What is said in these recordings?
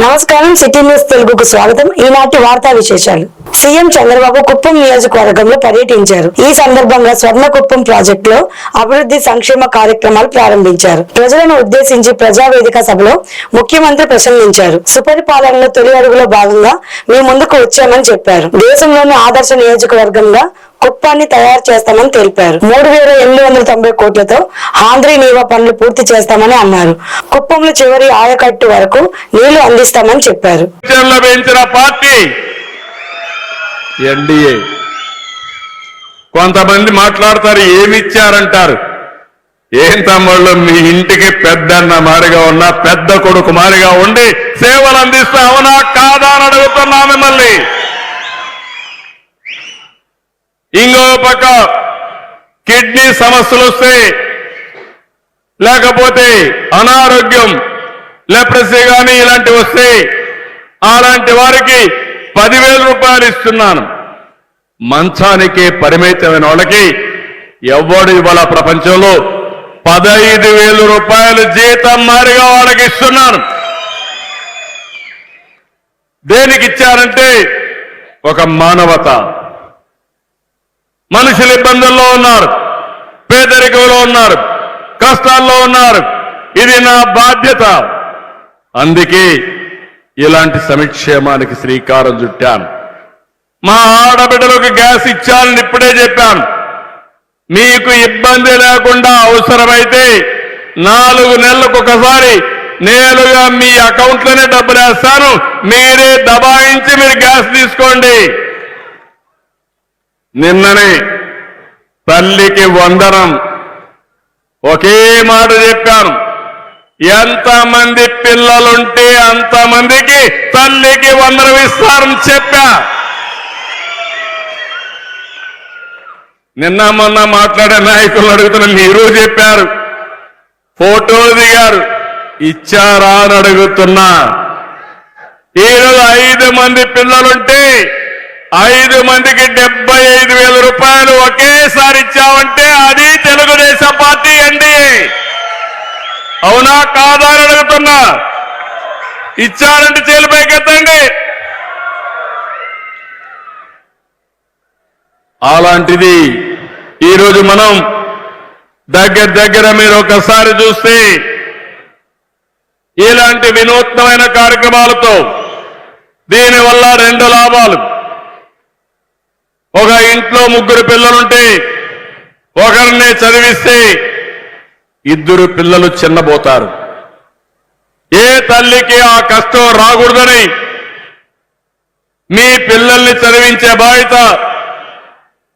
నమస్కారం city news తెలుగుకు స్వాగతం. ఈనాటి వార్తా విశేషాలు. సీఎం చంద్రబాబు కుప్పం నియోజకవర్గంలో పర్యటించారు. ఈ సందర్భంగా స్వర్ణ కుప్పం ప్రాజెక్టులో అభివృద్ధి సంక్షేమ కార్యక్రమాలు ప్రారంభించారు. ప్రజలను ఉద్దేశించి ప్రజావేదిక సభలో ముఖ్యమంత్రి ప్రసంగించారు. సుపరిపాలనలో తొలి అడుగులో భాగంగా మీ ముందుకు వచ్చామని చెప్పారు. దేశంలోని ఆదర్శ నియోజకవర్గంగా కుప్పాన్ని తయారు చేస్తామని తెలిపారు. మూడు వేల ఎనిమిది వందల తొంభై కోట్లతో ఆంధ్రీ నీవా పనులు పూర్తి చేస్తామని అన్నారు. కుప్పంలో చివరి ఆయకట్టు వరకు నీళ్ళు అందిస్తామని చెప్పారు. Party NDA. కొంతమంది మాట్లాడతారు ఏమి ఇచ్చారంటారు? ఏం తమ్ముళ్ళు మీ ఇంటికి పెద్దన్న మారిగా ఉన్నా పెద్ద కొడుకు మారిగా ఉండి సేవలు అందిస్తా అవునా కాదా అని అడుగుతున్నా మిమ్మల్ని ఇంకో పక్క కిడ్నీ సమస్యలు వస్తే లేకపోతే అనారోగ్యం లెప్రసీ కానీ ఇలాంటివి వస్తే అలాంటి వారికి పదివేల రూపాయలు ఇస్తున్నాను. మంచానికి పరిమితమైన వాళ్ళకి ఎవడు ఇవాళ ప్రపంచంలో? పదహైదు వేల రూపాయలు జీతం మారిగా వాళ్ళకి ఇస్తున్నాను. దేనికి ఇచ్చారంటే ఒక మానవత. మనుషులు ఇబ్బందుల్లో ఉన్నారు పేదరికంలో ఉన్నారు కష్టాల్లో ఉన్నారు. ఇది నా బాధ్యత. అందుకే ఇలాంటి సంక్షేమానికి శ్రీకారం చుట్టాను. మా ఆడబిడ్డలకు గ్యాస్ ఇచ్చానని ఇప్పుడే చెప్పాను. మీకు ఇబ్బంది లేకుండా అవసరమైతే నాలుగు నెలలకు ఒకసారి నేరుగా మీ అకౌంట్లోనే డబ్బులు వేస్తాను మీరే దబాయించి మీరు గ్యాస్ తీసుకోండి. నిన్ననే తల్లికి వందనం. ఒకే మాట చెప్పాను. ఎంతమంది పిల్లలుంటే అంతమందికి తల్లికి వందనం ఇస్తారని చెప్పా. నిన్న మొన్న మాట్లాడే నాయకులు అడుగుతున్న మీరు చెప్పారు. ఫోటోలు దిగారు. ఇచ్చారా అని అడుగుతున్నా. ఈరోజు ఐదు మంది పిల్లలుంటే ఐదు మందికి డెబ్బై ఐదు వేల రూపాయలు ఒకేసారి ఇచ్చామంటే అది తెలుగుదేశం పార్టీ ఎన్డీఏ. అవునా కాదా అని అడుగుతున్నా. ఇచ్చారంటే చేలిపైకెత్తండి అలాంటిది ఈరోజు మనం దగ్గర దగ్గర మీరు ఒకసారి చూస్తే ఇలాంటి వినూత్నమైన కార్యక్రమాలతో దీనివల్ల రెండు లాభాలు. ఒక ఇంట్లో ముగ్గురు పిల్లలుంటే ఒకరినే చదివిస్తే ఇద్దరు పిల్లలు చిన్నబోతారు. ఏ తల్లికి ఆ కష్టం రాకూడదని మీ పిల్లల్ని చదివించే బాధ్యత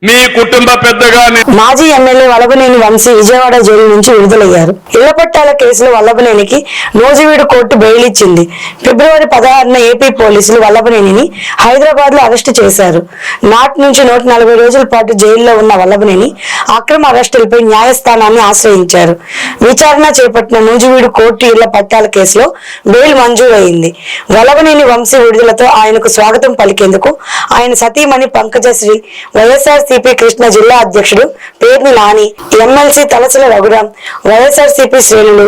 మీ కుటుంబ పెద్దగా మాజీ ఎమ్మెల్యే వల్లభనేని వంశీ విజయవాడ జైలు నుంచి విడుదలయ్యారు. ఇళ్ళ పట్టాల కేసులో వల్లభనేనికి నూజివీడు కోర్టు బెయిల్ ఇచ్చింది. ఫిబ్రవరి పదహారున ఏపీ పోలీసులు వల్లభనేనిని హైదరాబాద్లో అరెస్టు చేశారు. నాటి నుంచి నూట నలభై రోజుల పాటు జైల్లో ఉన్న వల్లభనేని అక్రమ అరెస్టులపై న్యాయస్థానాన్ని ఆశ్రయించారు. విచారణ చేపట్టిన నూజివీడు కోర్టు ఇళ్ళ పట్టాల కేసులో బెయిల్ మంజూరైంది. వల్లభనేని వంశీ విడుదలతో ఆయనకు స్వాగతం పలికేందుకు ఆయన సతీమణి పంకజశ్రీ వైఎస్ఆర్ సిపి కృష్ణ జిల్లా అధ్యక్షుడు Perni లాని MLC Talasila Raghuram YSR CP శ్రేణులు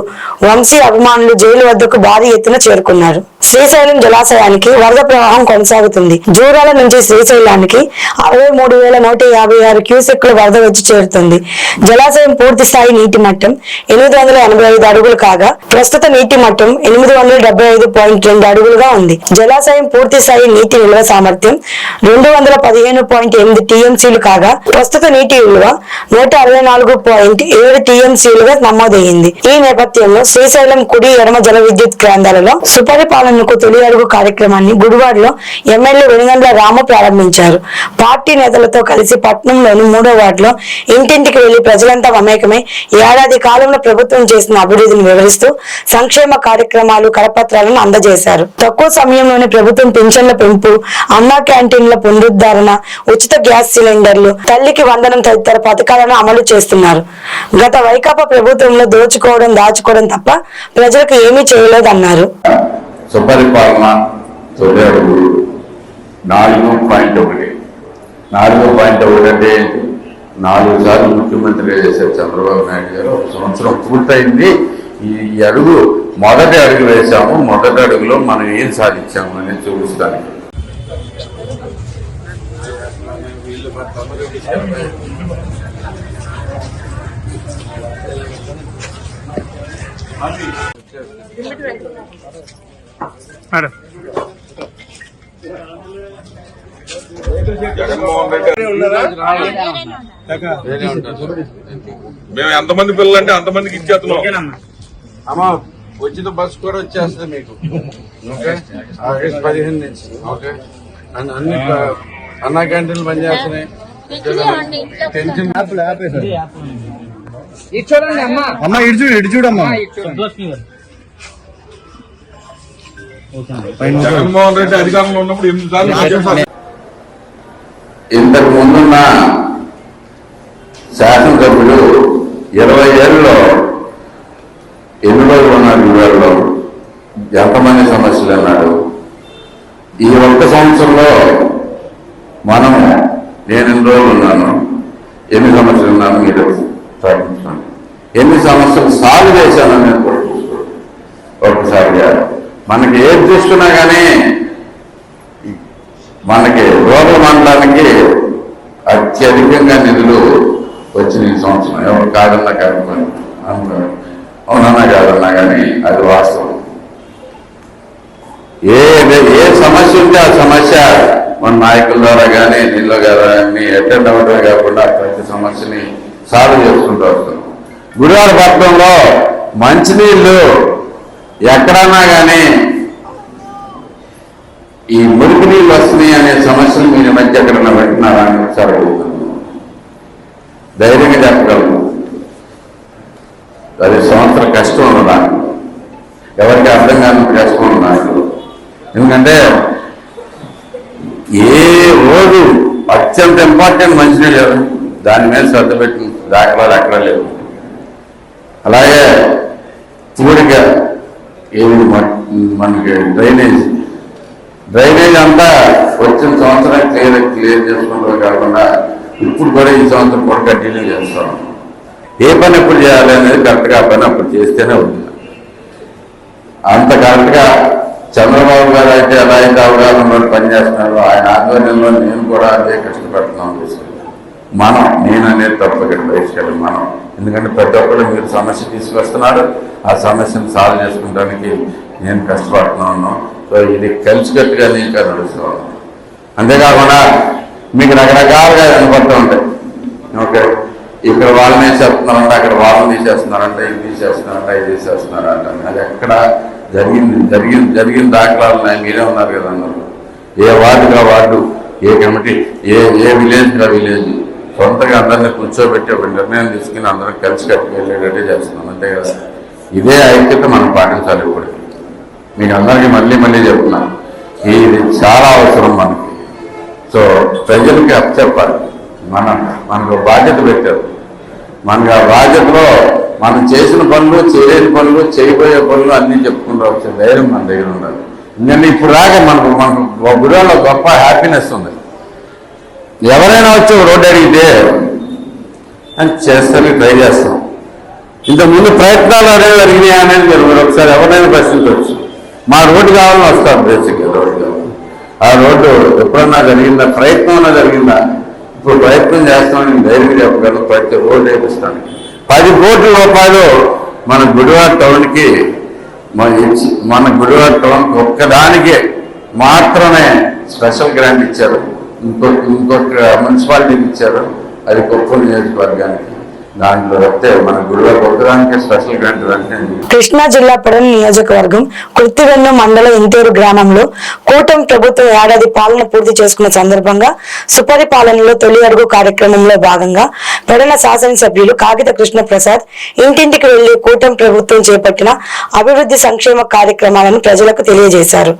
వంశీ అభిమానులు జైలు వద్దకు భారీ ఎత్తున చేరుకున్నారు. శ్రీశైలం జలాశయానికి వరద ప్రవాహం కొనసాగుతుంది. జూరాల నుంచి శ్రీశైలానికి అరవై మూడు వేల నూట యాభై ఆరు క్యూసెక్లు వరద వచ్చి చేరుతుంది. జలాశయం పూర్తి స్థాయి నీటి మట్టం ఎనిమిది వందల ఎనభై ఐదు అడుగులు కాగా ప్రస్తుత నీటి మట్టం ఎనిమిది వందల డెబ్బై ఐదు పాయింట్ రెండు అడుగులుగా ఉంది. జలాశయం పూర్తి స్థాయి నీటి నిల్వ సామర్థ్యం రెండు వందల పదిహేను పాయింట్ ఎనిమిది టీఎంసీలు కాగా ప్రస్తుత నీటి విలువ నూట అరవై నాలుగు పాయింట్ ఏడు టీఎంసీలుగా నమోదయ్యింది ఈ నేపథ్యంలో శ్రీశైలం కుడి ఎడమ జల విద్యుత్ కేంద్రాలలో సుపరిపాలనకు తొలి అడుగు కార్యక్రమాన్ని గుడివాడలో ఎమ్మెల్యే వెనుగండ్ల రాము ప్రారంభించారు. పార్టీ నేతలతో కలిసి పట్నంలోని మూడో వార్డులో ఇంటింటికి వెళ్ళి ప్రజలంతా మమేకమై ఏడాది కాలంలో ప్రభుత్వం చేసిన అభివృద్ధిని వివరిస్తూ సంక్షేమ కార్యక్రమాలు కరపత్రాలను అందజేశారు. తక్కువ సమయంలోనే ప్రభుత్వం పింఛన్ల పెంపు అన్నా క్యాంటీన్ల పునరుద్ధరణ ఉచిత గ్యాస్ సిలిండర్ సిలిండర్లు తల్లికి వందనం తదితర పథకాలను అమలు చేస్తున్నారు. గత వైకాపా ప్రభుత్వంలో దోచుకోవడం దాచుకోవడం తప్ప ప్రజలకు ఏమీ చేయలేదన్నారు. సుపరిపాలన తొలి అడుగు నాలుగు పాయింట్ ఒకటి. నాలుగు పాయింట్ ఒకటి అంటే నాలుగు సార్లు ముఖ్యమంత్రి చేశారు చంద్రబాబు నాయుడు గారు. ఒక సంవత్సరం పూర్తయింది. ఈ అడుగు మొదటి అడుగు వేసాము మొదటి అడుగులో మనం ఏం సాధించాము అనేది మేము ఎంతమంది పిల్లలు అంటే అంతమందికి ఇచ్చేస్తున్నాం. అమ్మా? ఉచిత బస్ కూడా వచ్చేస్తుంది మీకు. ఓకే? ఆగస్ట్ పదిహేను నుంచి. ఓకే? అన్ని అన్నా క్యాంటీన్లు పనిచేస్తున్నాయి టెన్షన్ అమ్మా. ఇటు చూడు ఇటు చూడమ్మా. జగన్మోహన్ రెడ్డి అధికారంలో ఉన్నప్పుడు ఎనిమిది సార్లు చెప్పారు. ఇంతకు ముందున్న శాసనసభ్యులు ఇరవై ఏళ్ళలో ఎన్ని రోజులు ఉన్నారు ఇవాళలో ఎంతమంది సమస్యలు అన్నాడు ఈ ఒక్క సంవత్సరంలో ఎన్ని రోజులు ఉన్నాను. ఎన్ని సంవత్సరాలు ఉన్నాను మీరు సాధించాను. ఎన్ని సంవత్సరాలు సాగు చేశాను నేను కూడా చూసుకోండి ఒక్కసారిగా మనకి ఏం చూస్తున్నా కానీ మనకి రోగ మండలానికి అత్యధికంగా నిధులు వచ్చిన సంవత్సరం. ఎవరు కాదన్నా కాదు అవునన్నా కాదన్నా కానీ అది వాస్తవం. ఏ ఏ సమస్య ఉంటే ఆ సమస్య మన నాయకుల ద్వారా కానీ నీళ్ళ కానీ అటెండ్ అవ్వడమే కాకుండా ప్రతి సమస్యని సాల్వ్ చేసుకుంటూ వస్తున్నాం. గుడివాడ పట్టణంలో మంచినీళ్ళు ఎక్కడన్నా కానీ ఈ మురికి నీళ్ళు వస్తున్నాయి అనే సమస్యలు మీరు మధ్య ఎక్కడన్నా పెట్టినారా అని ఒకసారి అడుగుతున్నాను ధైర్యంగా చెప్పగలను అది సంవత్సర కష్టం ఉన్నదా ఎవరికి అర్థం కాని కష్టం ఉన్నాయి. ఎందుకంటే ఏ రోజు అత్యంత ఇంపార్టెంట్ మంచినీళ్ళు దాని మీద శ్రద్ధ పెట్టిన దాఖలాలు ఎక్కడ లేవు. అలాగే పూడిక ఏది మనకి డ్రైనేజ్? డ్రైనేజ్ అంతా వచ్చిన సంవత్సరం క్లియర్ క్లియర్ చేసుకుంటారు కాకుండా ఇప్పుడు కూడా ఈ సంవత్సరం కూడా కంటిన్యూ చేస్తాం. ఏ పని ఎప్పుడు చేయాలి అనేది కరెక్ట్గా ఆ పని అప్పుడు చేస్తేనే ఉంది. అంత కరెక్ట్గా చంద్రబాబు గారు అయితే ఎలా అయితే అవగాహనలో పనిచేస్తున్నారో ఆయన ఆధ్వర్యంలో నేను కూడా అదే కష్టపడుతున్నాం మనం నేను అనేది తప్ప ఇక్కడ బహిష్కరణ మనం. ఎందుకంటే ప్రతి ఒక్కరు మీరు సమస్య తీసుకొస్తున్నారు. ఆ సమస్యను సాల్వ్ చేసుకోవడానికి నేను కష్టపడుతున్నాను సో ఇది కలిసికట్టుగా నేను నడుస్తున్నాను అంతేకాకుండా మీకు రకరకాలుగా కనపడుతూ ఉంటాయి. ఓకే? ఇక్కడ వాళ్ళని వేసేస్తున్నారంట అక్కడ వాళ్ళని తీసేస్తున్నారంట ఇది తీసేస్తున్నారంటే ఇది తీసేస్తున్నారంట అది ఎక్కడ జరిగింది జరిగిన జరిగిన దాఖలాలు మీరే ఉన్నారు కదా అందరూ ఏ వార్డుగా వార్డు ఏ కమిటీ ఏ ఏ విలేజ్గా విలేజ్. సొంతగా అందరినీ కూర్చోబెట్టి ఒక నిర్ణయం తీసుకుని అందరం కలిసి కట్టుకు వెళ్ళేటట్టు చేస్తున్నాం అంతే కదా? ఇదే ఐక్యత మనం పాటించాలి ఇప్పుడు. మీకు అందరికీ మళ్ళీ మళ్ళీ చెప్తున్నాను ఇది చాలా అవసరం మనకి. సో ప్రజలకి అప్పచెప్పాలి. మన మనకు బాధ్యత పెట్టారు. మనకు ఆ బాధ్యతలో మనం చేసిన పనులు చేయలేని పనులు చేయబోయే పనులు అన్నీ చెప్పుకుంటూ వచ్చే ధైర్యం మన దగ్గర ఉండాలి. నేను ఇప్పుడు రాగా మనకు మనకు గుడిలో గొప్ప హ్యాపీనెస్ ఉంది. ఎవరైనా వచ్చి రోడ్డు అడిగితే అని చేస్తానికి ట్రై చేస్తాం. ఇంతకుముందు ప్రయత్నాలు అనేవి జరిగినాయి అనేది మీరు మీరు ఒకసారి ఎవరైనా ప్రశ్నించవచ్చు. మా రోడ్డు కావాలని వస్తారు బేసిక్ రోడ్డు కావాలి ఆ రోడ్డు ఎప్పుడన్నా జరిగిందా? ప్రయత్నం అన్నా జరిగిందా? ఇప్పుడు ప్రయత్నం చేస్తామని ధైర్యం చెప్పగలను ప్రతి రోడ్డు వేపిస్తానికి. పది కోట్ల రూపాయలు మన గుడివాడ టౌన్కి మన మన గుడివాడ టౌన్కి ఒక్కదానికి మాత్రమే స్పెషల్ గ్రాంట్ ఇచ్చారు. ఇంకొక ఇంకొక మున్సిపాలిటీకి ఇచ్చారు. అది కొప్పూరు నియోజకవర్గానికి. మన స్పెషల్ కృష్ణా జిల్లా పెడన నియోజకవర్గం కృత్తివెన్ను మండలం ఇంతేరు గ్రామంలో కూటమి ప్రభుత్వం ఏడాది పాలన పూర్తి చేసుకున్న సందర్భంగా సుపరిపాలనలో తొలి అడుగు కార్యక్రమంలో భాగంగా పెడన శాసనసభ్యులు కాగిత కృష్ణ ప్రసాద్ ఇంటింటికి వెళ్ళి కూటమి ప్రభుత్వం చేపట్టిన అభివృద్ధి సంక్షేమ కార్యక్రమాలను ప్రజలకు తెలియజేశారు.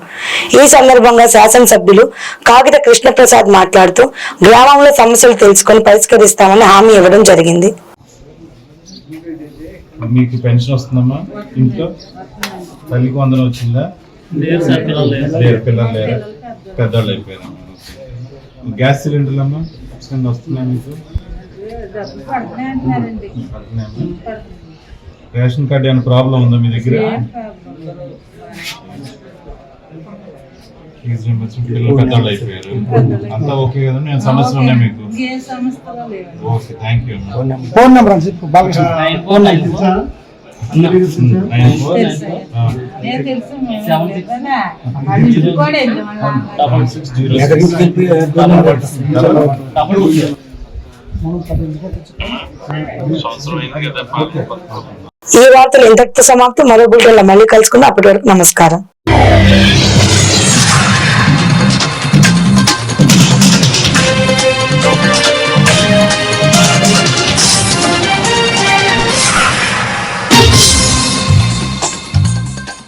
ఈ సందర్భంగా శాసనసభ్యులు కాగిత కృష్ణ ప్రసాద్ మాట్లాడుతూ గ్రామంలో సమస్యలు తెలుసుకొని పరిష్కరిస్తామని హామీ ఇవ్వడం జరిగింది. మీకు పెన్షన్ వస్తుందమ్మా? ఇంట్లో? తల్లికి వందనం వచ్చిందా? లేరు సార్ పిల్లలు లేరు. లేరు పిల్లలు లేరు. పెద్దవాళ్ళు అయిపోయారు. గ్యాస్ సిలిండర్లు అమ్మా వస్తుందా మీకు? రేషన్ కార్డు ఏమైనా ప్రాబ్లం ఉందా మీ దగ్గర? పిల్లలు పెద్దవాళ్ళు అయిపోయారు. అంతా ఓకే కదా? నేను సమస్యలు ఉన్నాయి మీకు? Okay. Thank you phone number. Double six zero ఈ వార్తలు ఇంతటితో సమాప్తం. మరో బుల్టన్లో మళ్ళీ కలుసుకుందాం. అప్పటి వరకు నమస్కారం.